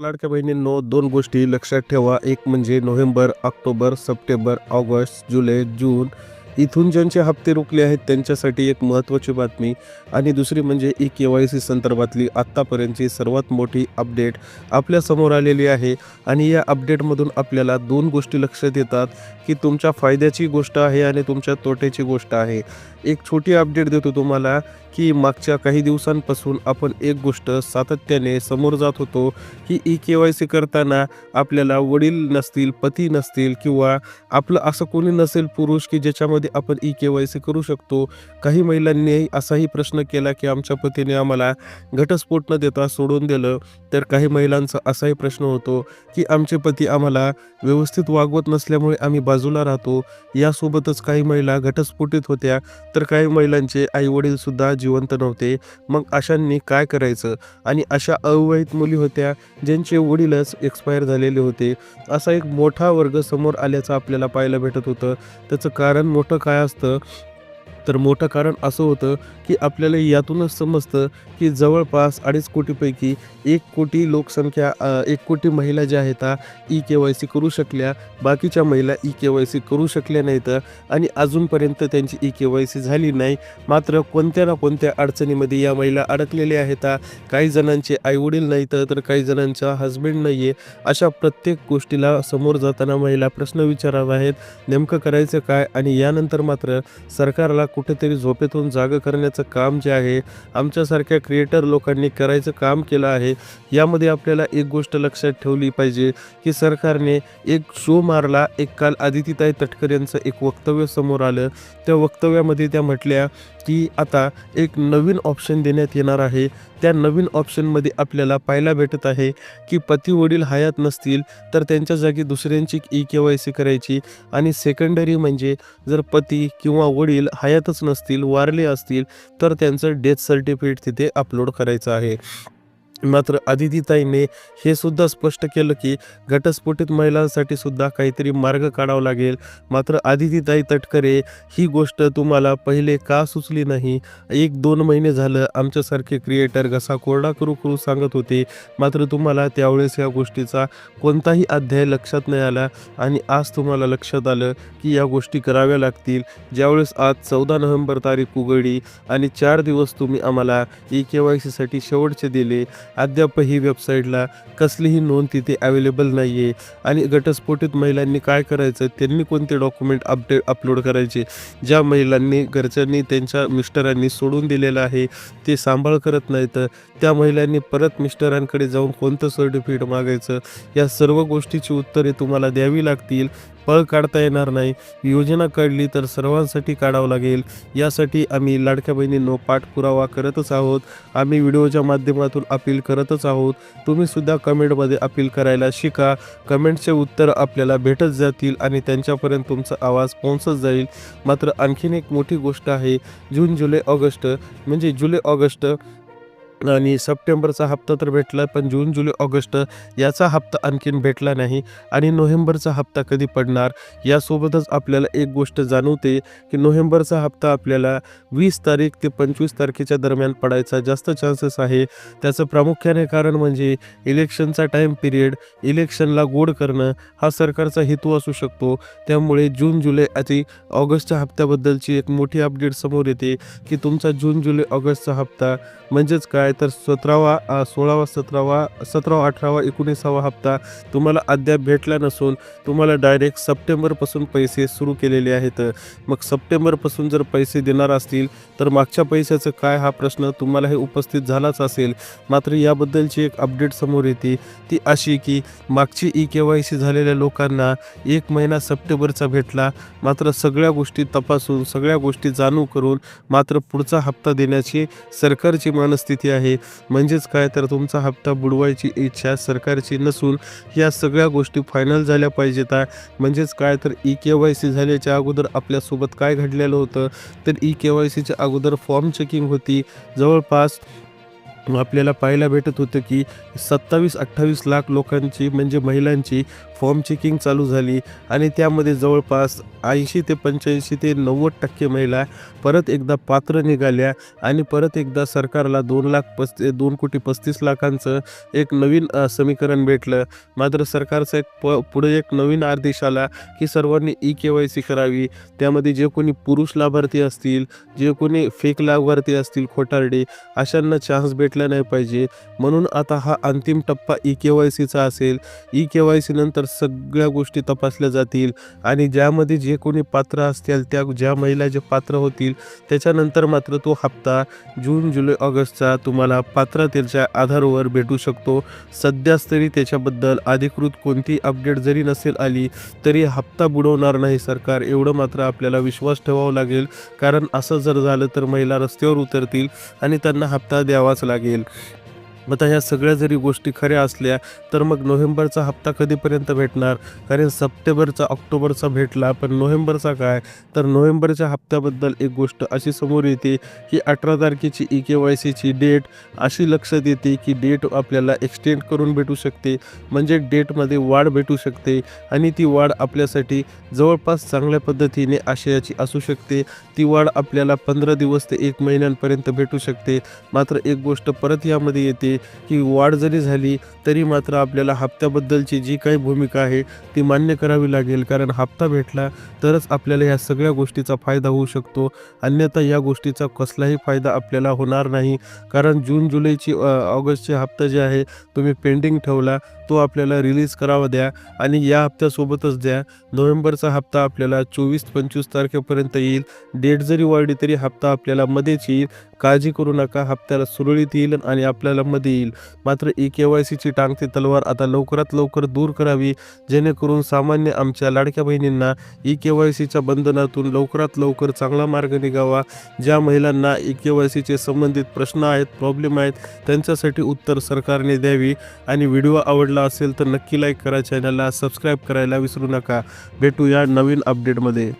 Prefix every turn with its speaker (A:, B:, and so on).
A: लाडक्या बहिणींनो दोन गोष्टी लक्षात ठेवा. एक म्हणजे नोव्हेंबर ऑक्टोबर सप्टेंबर ऑगस्ट जुलै जून. इथून ज्यांचे हप्ते रुकले आहेत त्यांच्यासाठी एक महत्त्वाची बातमी. आणि दुसरी म्हणजे ई के वाय सी संदर्भातली आत्तापर्यंतची सर्वात मोठी अपडेट आपल्यासमोर आलेली आहे. आणि या अपडेटमधून आपल्याला दोन गोष्टी लक्षात येतात की तुमच्या फायद्याची गोष्ट आहे आणि तुमच्या तोट्याची गोष्ट आहे. एक छोटी अपडेट देतो तुम्हाला की मागच्या काही दिवसांपासून आपण एक गोष्ट सातत्याने समोर जात होतो की ई के वाय सी करताना आपल्याला वडील नसतील पती नसतील किंवा आपलं असं कोणी नसेल पुरुष की ज्याच्यामध्ये आपण ई के वाय सी करू शकतो. काही महिलांनी असाही प्रश्न केला की आमच्या पतीने आम्हाला घटस्फोट न देता सोडून दिलं तर काही महिलांचा असाही प्रश्न होतो की आमचे पती आम्हाला व्यवस्थित वागवत नसल्यामुळे आम्ही बाजूला राहतो. यासोबतच काही महिला घटस्फोटित होत्या तर काही महिलांचे आईवडीलसुद्धा जिवंत नव्हते. मग अशांनी काय करायचं? आणि अशा अविवाहित मुली होत्या ज्यांचे वडीलच एक्सपायर झालेले होते. असा एक मोठा वर्ग समोर आल्याचं आपल्याला पाहायला भेटत होतं. त्याचं कारण मोठं काय असतं? तर मोठं कारण असं होतं की आपल्याला यातूनच समजतं की जवळपास अडीच कोटीपैकी एक कोटी लोकसंख्या एक कोटी महिला ज्या आहेत ई के वाय सी करू शकल्या. बाकीच्या महिला ई के वाय सी करू शकल्या नाहीत आणि अजूनपर्यंत त्यांची ई के वाय सी झाली नाही. मात्र कोणत्या ना कोणत्या अडचणीमध्ये या महिला अडकलेल्या आहेत काही जणांचे आईवडील नाहीत तर काही जणांचा हस्बंड नाही आहे अशा प्रत्येक गोष्टीला समोर जाताना महिला प्रश्न विचारावा आहेत. नेमकं करायचं काय? आणि यानंतर मात्र सरकारला कुठेतरी झोपेतून जागं करण्याचं काम जे आहे आमच्यासारख्या क्रिएटर लोकांनी करायचं काम केलं आहे यामध्ये आपल्याला एक गोष्ट लक्षात ठेवली पाहिजे की सरकारने एक शो मारला एक काल आदितीताई तटकर यांचं एक वक्तव्य समोर आलं. त्या वक्तव्यामध्ये त्या म्हटल्या की आता एक नवीन ऑप्शन देण्यात येणार आहे त्या नवीन ऑप्शनमध्ये आपल्याला पाहायला भेटत आहे की पती वडील हयात नसतील तर त्यांच्या जागी दुसऱ्यांची ई के वाय सी करायची. आणि सेकंडरी म्हणजे जर पती किंवा वडील हयातच नसतील वारले असतील तर त्यांचं डेथ सर्टिफिकेट तिथे अपलोड करायचं आहे. मात्र अदितीताईने हे सुद्धा स्पष्ट केलं की घटस्फोटित महिलांसाठी सुद्धा काहीतरी मार्ग काढावा लागेल. मात्र अदितीताई तटकरे ही गोष्ट तुम्हाला पहिले का सुचली नाही? एक दोन महिने झालं आमच्यासारखे क्रिएटर घसा कोरडा करू करू सांगत होते. मात्र तुम्हाला त्यावेळेस या गोष्टीचा कोणताही अध्याय लक्षात नाही आला आणि आज तुम्हाला लक्षात आलं की या गोष्टी कराव्या लागतील. ज्यावेळेस आज चौदा नोव्हेंबर तारीख उघडली आणि चार दिवस तुम्ही आम्हाला ई के वाय सीसाठी शेवटचे दिले अद्याप ही वेबसाईटला कसलीही नोंद तिथे अवेलेबल नाही आहे आणि घटस्फोटित महिलांनी काय करायचं? त्यांनी कोणते डॉक्युमेंट अपडेट अपलोड करायचे? ज्या महिलांनी घरच्यांनी त्यांच्या मिस्टरांनी सोडून दिलेलं आहे ते सांभाळ करत नाहीत. त्या महिलांनी परत मिस्टरांकडे जाऊन कोणतं सर्टिफिकेट मागायचं? या सर्व गोष्टीची उत्तरे तुम्हाला द्यावी लागतील. पळ काढता येणार नाही. योजना काढली तर सर्वांसाठी काढावं लागेल. यासाठी आम्ही लाडक्या बहिणींनो पाठपुरावा करतच आहोत. आम्ही व्हिडिओच्या माध्यमातून अपील करतच आहोत. तुम्हीसुद्धा कमेंटमध्ये अपील करायला शिका. कमेंटचे उत्तर आपल्याला भेटत जातील आणि त्यांच्यापर्यंत तुमचा आवाज पोहोचत जाईल. मात्र आणखीन एक मोठी गोष्ट आहे. जून जुलै ऑगस्ट म्हणजे जुलै ऑगस्ट आणि सप्टेंबरचा हप्ता तर भेटला पण जून जुलै ऑगस्ट याचा हप्ता आणखीन भेटला नाही आणि नोव्हेंबरचा हप्ता कधी पडणार यासोबतच आपल्याला एक गोष्ट जाणवते की नोव्हेंबरचा हप्ता आपल्याला वीस तारीख ते पंचवीस तारखेच्या दरम्यान पडायचा जास्त चान्सेस आहे. त्याचं प्रामुख्याने कारण म्हणजे इलेक्शनचा टाईम पिरियड इलेक्शनला गोड करणं हा सरकारचा हेतू असू शकतो. त्यामुळे जून जुलै आणि ऑगस्टच्या हप्त्याबद्दलची एक मोठी अपडेट समोर येते की तुमचा जून जुलै ऑगस्टचा हप्ता म्हणजेच काय? तर सतरावा सोळावा सतरावा सतरावा अठरावा एकोणीसावा हप्ता तुम्हाला अद्याप भेटला नसून तुम्हाला डायरेक्ट सप्टेंबरपासून पैसे सुरू केलेले आहेत. मग सप्टेंबरपासून जर पैसे देणार असतील तर मागच्या पैशाचं काय हा प्रश्न तुम्हाला हे उपस्थित झालाच असेल. मात्र याबद्दलची एक अपडेट समोर येते. ती अशी की मागची ई के वाय सी झालेल्या लोकांना एक महिना सप्टेंबरचा भेटला. मात्र सगळ्या गोष्टी तपासून सगळ्या गोष्टी जाणून करून मात्र पुढचा हप्ता देण्याची सरकारची मनस्थिती आहे. आहे. म्हणजेच काय? तर तुमचा हप्ता बुडवायची इच्छा सरकारची नसून या सगळ्या गोष्टी फायनल झाल्या पाहिजेत. म्हणजेच काय? तर ई के वाय सी झाल्याच्या अगोदर आपल्यासोबत काय घडलेलं होतं? तर ई के वाय सीच्या अगोदर फॉर्म चेकिंग होती. जवळपास आपल्याला पाहायला भेटत होतं की सत्तावीस अठ्ठावीस लाख लोकांची म्हणजे महिलांची फॉर्म चेकिंग चालू झाली आणि त्यामध्ये जवळपास ऐंशी ते पंच्याऐंशी ते नव्वद टक्के महिला परत एकदा पात्र निघाल्या आणि परत एकदा सरकारला दोन लाख पस्ती दोन कोटी पस्तीस लाखांचं एक नवीन समीकरण भेटलं. मात्र सरकारचा एक प पुढे एक नवीन आदेश आला की सर्वांनी ई के वाय सी करावी. त्यामध्ये जे कोणी पुरुष लाभार्थी असतील जे कोणी फेक लाभार्थी असतील खोटारडे अशांना चान्स भेटला नाही पाहिजे. म्हणून आता हा अंतिम टप्पा ई के वाय सीचा असेल. ई के वाय सी नंतर सगळ्या गोष्टी तपासल्या जातील आणि ज्यामध्ये जे कोणी पात्र असतील त्या ज्या महिला जे पात्र होतील त्याच्यानंतर मात्र तो हप्ता जून जुलै ऑगस्टचा तुम्हाला पात्रतेच्या आधारावर भेटू शकतो. सध्याच तरी त्याच्याबद्दल अधिकृत कोणती अपडेट जरी नसेल आली तरी हप्ता बुडवणार नाही सरकार. एवढं मात्र आपल्याला विश्वास ठेवावा लागेल. कारण असं जर झालं तर महिला रस्त्यावर उतरतील आणि त्यांना हप्ता द्यावाच लागेल. രീതിയിൽ आता ह्या सगळ्या जरी गोष्टी खऱ्या असल्या तर मग नोव्हेंबरचा हप्ता कधीपर्यंत भेटणार? कारण सप्टेंबरचा ऑक्टोबरचा भेटला पण नोव्हेंबरचा काय? तर नोव्हेंबरच्या हप्त्याबद्दल एक गोष्ट अशी समोर येते की अठरा तारखेची ई के वाय सीची डेट अशी लक्षात येते की डेट आपल्याला एक्सटेंड करून भेटू शकते. म्हणजे डेटमध्ये वाढ भेटू शकते आणि ती वाढ आपल्यासाठी जवळपास चांगल्या पद्धतीने आशयाची असू शकते. ती वाढ आपल्याला पंधरा दिवस ते एक महिन्यांपर्यंत भेटू शकते. मात्र एक गोष्ट परत यामध्ये येते की वाढ जरी झाली तरी मात्र आपल्याला हप्त्याबद्दलची जी काही भूमिका आहे ती मान्य करावी लागेल. कारण हप्ता भेटला तरच आपल्याला ह्या सगळ्या गोष्टीचा फायदा होऊ शकतो. अन्यथा या गोष्टीचा कसलाही फायदा आपल्याला होणार नाही. कारण जून जुलैची ऑगस्टचे हप्ता जे आहे तुम्ही पेंडिंग ठेवला तो आपल्याला रिलीज करावा द्या आणि या हप्त्यासोबतच द्या. नोव्हेंबरचा हप्ता आपल्याला चोवीस पंचवीस तारखेपर्यंत येईल. डेट जरी वाढली तरी हप्ता आपल्याला मध्येच येईल. काळजी करू नका हप्त्याला सुरळीत येईल आणि आपल्याला मध्ये येईल. मात्र ई के वाय सीची टांगती तलवार आता लवकरात लवकर दूर करावी जेणेकरून सामान्य आमच्या लाडक्या बहिणींना ई के वाय सीच्या बंधनातून लवकरात लवकर चांगला मार्ग निघावा. ज्या महिलांना ई के वाय सीचे संबंधित प्रश्न आहेत प्रॉब्लेम आहेत त्यांच्यासाठी उत्तर सरकारने द्यावी. आणि व्हिडिओ आवडला असेल तर नक्की लाईक करा चॅनलला सबस्क्राईब करायला विसरू नका. भेटूया नवीन अपडेटमध्ये